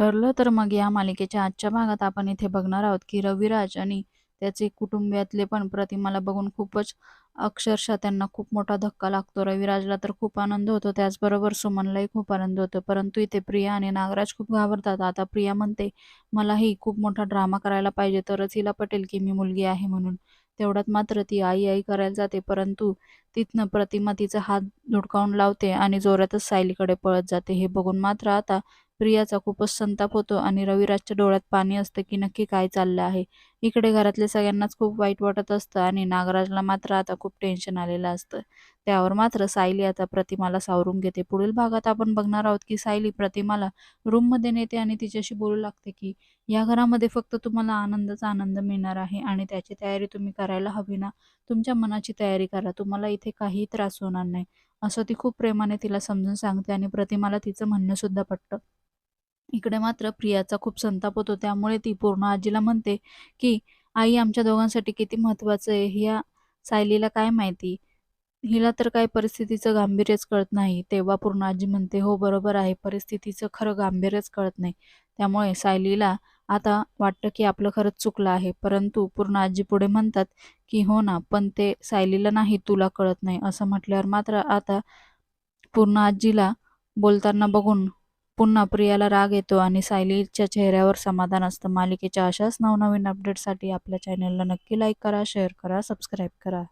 ठरलं तर मग या मालिकेच्या आजच्या भागात आपण इथे बघणार आहोत की रविराज आणि त्याचे कुटुंबियातले पण प्रतिमाला बघून खूपच अक्षरशः त्यांना खूप मोठा धक्का लागतो. रविराजला तर खूप आनंद होतो. त्याचबरोबर सुमनलाही खूप आनंद होतो. परंतु इथे प्रिया आणि नागराज खूप घाबरतात. आता प्रिया म्हणते मलाही खूप मोठा ड्रामा करायला पाहिजे. तरच हिला पटेल की मी मुलगी आहे म्हणून. तेवढ्यात मात्र ती आई आई करायला जाते. परंतु तिथनं प्रतिमा तिचा हात धुडकावून लावते आणि जोरातच सायलीकडे पळत जाते. हे बघून मात्र आता प्रियाचा खूपच संताप होतो आणि रविराजच्या डोळ्यात पाणी असतं की नक्की काय चाललं आहे. इकडे घरातल्या सगळ्यांनाच खूप वाईट वाटत असतं आणि नागराजला मात्र आता खूप टेन्शन आलेलं असतं. त्यावर मात्र सायली आता प्रतिमाला सावरून घेते. पुढील भागात आपण बघणार आहोत की सायली प्रतिमाला रूममध्ये नेते आणि तिच्याशी बोलू लागते की या घरामध्ये फक्त तुम्हाला आनंदच आनंद मिळणार आहे आणि त्याची तयारी तुम्ही करायला हवी ना? तुमच्या मनाची तयारी करा. तुम्हाला इथे काही त्रास होणार नाही. असं ती खूप प्रेमाने तिला समजून सांगते आणि प्रतिमाला तिचं म्हणणं सुद्धा पटतं. इकडे मात्र प्रियाचा खूप संताप होतो. त्यामुळे ती पूर्ण आजीला म्हणते की आई आमच्या दोघांसाठी किती महत्वाचं आहे? ह्या सायलीला काय माहिती? हिला तर काय परिस्थितीचं गांभीर्यच कळत नाही. तेव्हा पूर्ण आजी म्हणते हो बरोबर आहे. परिस्थितीचं खरं गांभीर्यच कळत नाही. त्यामुळे सायलीला आता वाटतं की आपलं खरंच चुकलं आहे. परंतु पूर्ण आजी पुढे म्हणतात की हो ना पण ते सायलीला नाही तुला कळत नाही. असं म्हटल्यावर मात्र आता पूर्ण आजीला बोलताना बघून पुन्हा प्रियाला राग येतो आणि सायलीच्या चेहऱ्यावर समाधान असतं. मालिकेच्या अशाच नवनवीन अपडेटसाठी आपल्या चॅनलला नक्की लाईक करा शेअर करा सबस्क्राईब करा.